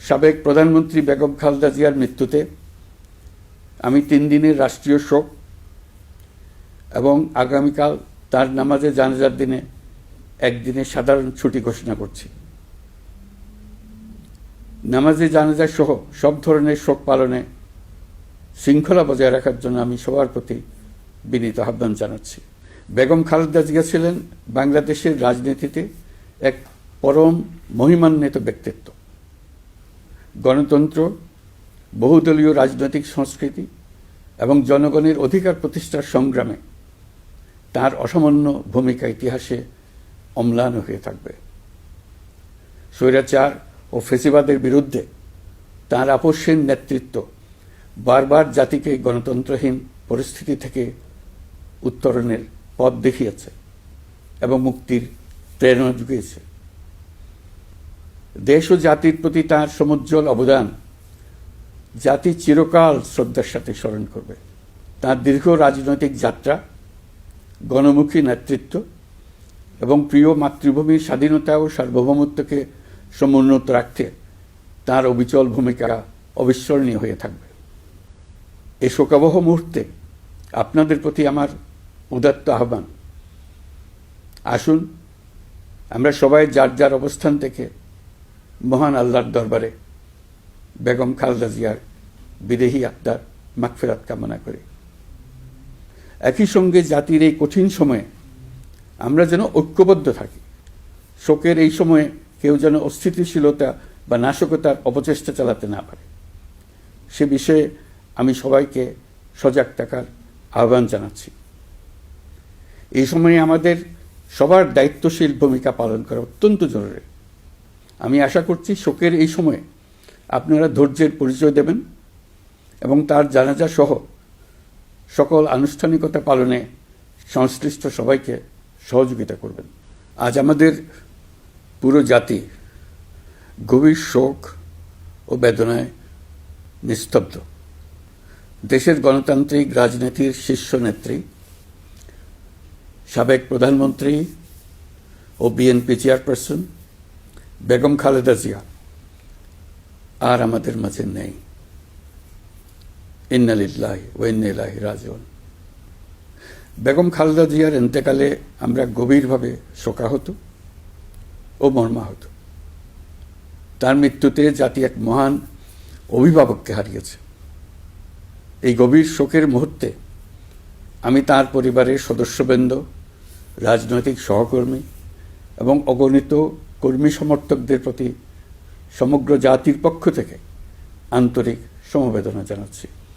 সাবেক প্রধানমন্ত্রী বেগম খালেদা জিয়ার মৃত্যুতে আমি তিন দিনের রাষ্ট্রীয় শোক এবং আগামীকাল তার নামাজে জানাজার দিনে একদিনে সাধারণ ছুটি ঘোষণা করছি। নামাজে জানাজা সহ সব ধরনের শোক পালনে শৃঙ্খলা বজায় রাখার জন্য আমি সবার প্রতি বিনীত আহ্বান জানাচ্ছি। বেগম খালেদা জিয়া ছিলেন বাংলাদেশের রাজনীতিতে এক পরম মহিমান্বিত ব্যক্তিত্ব। গণতন্ত্র, বহুদলীয় রাজনৈতিক সংস্কৃতি এবং জনগণের অধিকার প্রতিষ্ঠার সংগ্রামে তার অসামান্য ভূমিকা ইতিহাসে অম্লান হয়ে থাকবে। স্বৈরাচার ও ফেসিবাদের বিরুদ্ধে তার আপসীন নেতৃত্ব বারবার জাতিকে গণতন্ত্রহীন পরিস্থিতি থেকে উত্তরণের পথ দেখিয়েছে এবং মুক্তির প্রেরণা জুগিয়েছে দেশ ও জাতির প্রতি তাঁর সমুজ্জ্বল অবদান। জাতি চিরকাল শ্রদ্ধার সাথে স্মরণ করবে। তাঁর দীর্ঘ রাজনৈতিক যাত্রা, গণমুখী নেতৃত্ব এবং প্রিয় মাতৃভূমির স্বাধীনতা ও সার্বভৌমত্বকে সমুন্নত রাখতে তাঁর অবিচল ভূমিকা অবিস্মরণীয় হয়ে থাকবে। এ শোকাবহ মুহূর্তে আপনাদের প্রতি আমার উদাত্ত আহ্বান। আসুন, আমরা সবাই যার যার অবস্থান থেকে মহান আল্লাহর দরবারে বেগম খালদা জিয়ার বিদেহী আত্মার মাগফেরাত কামনা করি। একই সঙ্গে জাতির এই কঠিন সময়ে আমরা যেন ঐক্যবদ্ধ থাকি। শোকের এই সময়ে কেউ যেন অস্থিতিশীলতা বা নাশকতার অপচেষ্টা চালাতে না পারে। সে বিষয়ে আমি সবাইকে সজাগ থাকার আহ্বান জানাচ্ছি। এই সময়ে আমাদের সবার দায়িত্বশীল ভূমিকা পালন করা অত্যন্ত জরুরি। আমি আশা করছি শোকের এই সময়ে আপনারা ধৈর্যের পরিচয় দেবেন এবং তার জানাজা সহ সকল আনুষ্ঠানিকতা পালনে সংশ্লিষ্ট সবাইকে সহযোগিতা করবেন। আজ আমাদের পুরো জাতি গভীর শোক ও বেদনায় নিস্তব্ধ। দেশের গণতান্ত্রিক রাজনীতির শীর্ষ নেত্রী, সাবেক প্রধানমন্ত্রী ও বিএনপি চেয়ারপারসন বেগম খালেদা জিয়া, আর আমাদের মাঝে নেই। ইন্নালিল্লাহ ওয়াইন্নাইলাহ রাজন বেগম খালেদা জিয়ার এন্তেকালে আমরা গভীরভাবে শোকাহত ও মর্মাহত। তার মৃত্যুতে জাতি এক মহান অভিভাবককে হারিয়েছে। এই গভীর শোকের মুহূর্তে আমি তার পরিবারের সদস্যবৃন্দ, রাজনৈতিক সহকর্মী এবং অগণিত কর্মী সমর্থকদের প্রতি সমগ্র জাতির পক্ষ থেকে আন্তরিক সমবেদনা জানাচ্ছি।